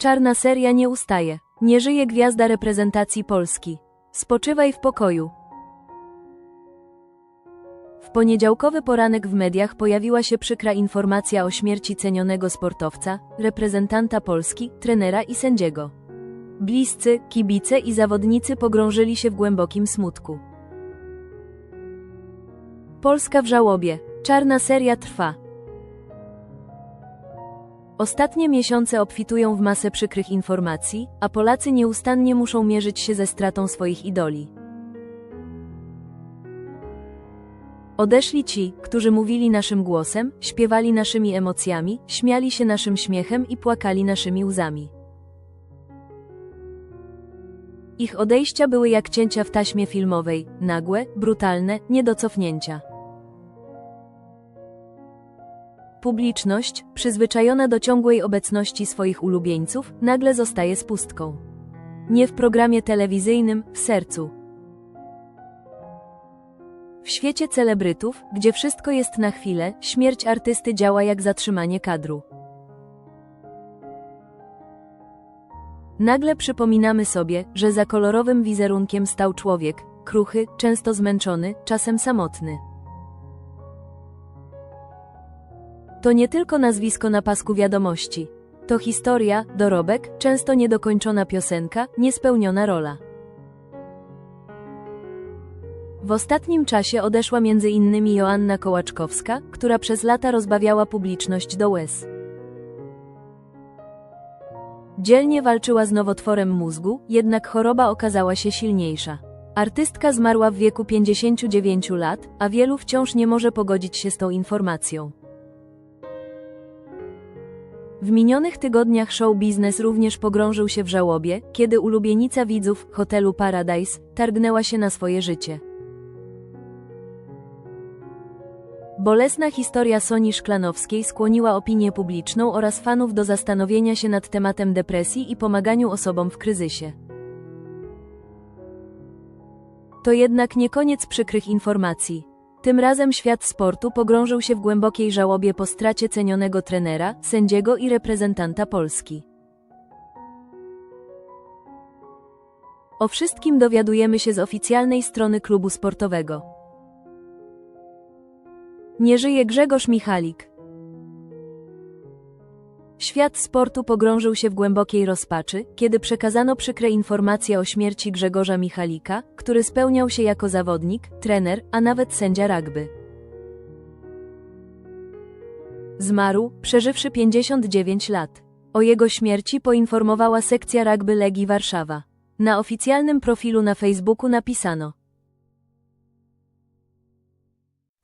Czarna seria nie ustaje. Nie żyje gwiazda reprezentacji Polski. Spoczywaj w pokoju. W poniedziałkowy poranek w mediach pojawiła się przykra informacja o śmierci cenionego sportowca, reprezentanta Polski, trenera i sędziego. Bliscy, kibice i zawodnicy pogrążyli się w głębokim smutku. Polska w żałobie. Czarna seria trwa. Ostatnie miesiące obfitują w masę przykrych informacji, a Polacy nieustannie muszą mierzyć się ze stratą swoich idoli. Odeszli ci, którzy mówili naszym głosem, śpiewali naszymi emocjami, śmiali się naszym śmiechem i płakali naszymi łzami. Ich odejścia były jak cięcia w taśmie filmowej, nagłe, brutalne, nie do cofnięcia. Publiczność, przyzwyczajona do ciągłej obecności swoich ulubieńców, nagle zostaje z pustką. Nie w programie telewizyjnym, w sercu. W świecie celebrytów, gdzie wszystko jest na chwilę, śmierć artysty działa jak zatrzymanie kadru. Nagle przypominamy sobie, że za kolorowym wizerunkiem stał człowiek, kruchy, często zmęczony, czasem samotny. To nie tylko nazwisko na pasku wiadomości. To historia, dorobek, często niedokończona piosenka, niespełniona rola. W ostatnim czasie odeszła innymi Joanna Kołaczkowska, która przez lata rozbawiała publiczność do łez. Dzielnie walczyła z nowotworem mózgu, jednak choroba okazała się silniejsza. Artystka zmarła w wieku 59 lat, a wielu wciąż nie może pogodzić się z tą informacją. W minionych tygodniach show biznes również pogrążył się w żałobie, kiedy ulubienica widzów hotelu Paradise targnęła się na swoje życie. Bolesna historia Soni Szklanowskiej skłoniła opinię publiczną oraz fanów do zastanowienia się nad tematem depresji i pomaganiu osobom w kryzysie. To jednak nie koniec przykrych informacji. Tym razem świat sportu pogrążył się w głębokiej żałobie po stracie cenionego trenera, sędziego i reprezentanta Polski. O wszystkim dowiadujemy się z oficjalnej strony klubu sportowego. Nie żyje Grzegorz Michalik. Świat sportu pogrążył się w głębokiej rozpaczy, kiedy przekazano przykre informacje o śmierci Grzegorza Michalika, który spełniał się jako zawodnik, trener, a nawet sędzia rugby. Zmarł, przeżywszy 59 lat. O jego śmierci poinformowała sekcja rugby Legii Warszawa. Na oficjalnym profilu na Facebooku napisano: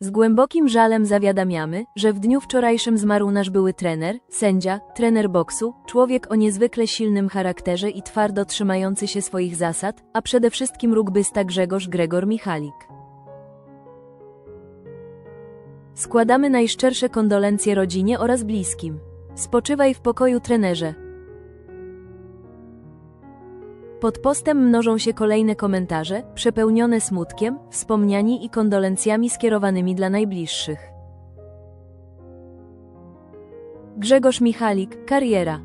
Z głębokim żalem zawiadamiamy, że w dniu wczorajszym zmarł nasz były trener, sędzia, trener boksu, człowiek o niezwykle silnym charakterze i twardo trzymający się swoich zasad, a przede wszystkim rugbysta Grzegorz Gregor Michalik. Składamy najszczersze kondolencje rodzinie oraz bliskim. Spoczywaj w pokoju trenerze. Pod postem mnożą się kolejne komentarze, przepełnione smutkiem, wspomniani i kondolencjami skierowanymi dla najbliższych. Grzegorz Michalik, kariera.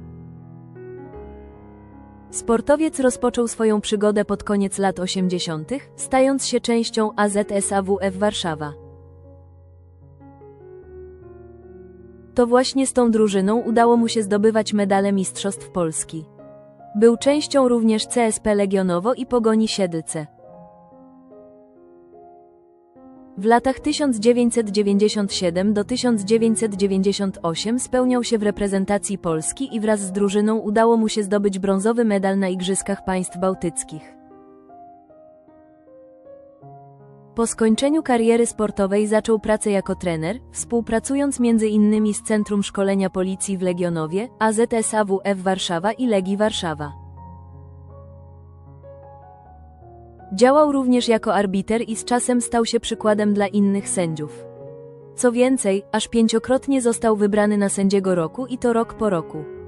Sportowiec rozpoczął swoją przygodę pod koniec lat 80., stając się częścią AZS-AWF Warszawa. To właśnie z tą drużyną udało mu się zdobywać medale Mistrzostw Polski. Był częścią również CSP Legionowo i Pogoni Siedlce. W latach 1997 do 1998 spełniał się w reprezentacji Polski i wraz z drużyną udało mu się zdobyć brązowy medal na Igrzyskach Państw Bałtyckich. Po skończeniu kariery sportowej zaczął pracę jako trener, współpracując innymi z Centrum Szkolenia Policji w Legionowie, AZS-AWF Warszawa i Legii Warszawa. Działał również jako arbiter i z czasem stał się przykładem dla innych sędziów. Co więcej, aż pięciokrotnie został wybrany na sędziego roku i to rok po roku.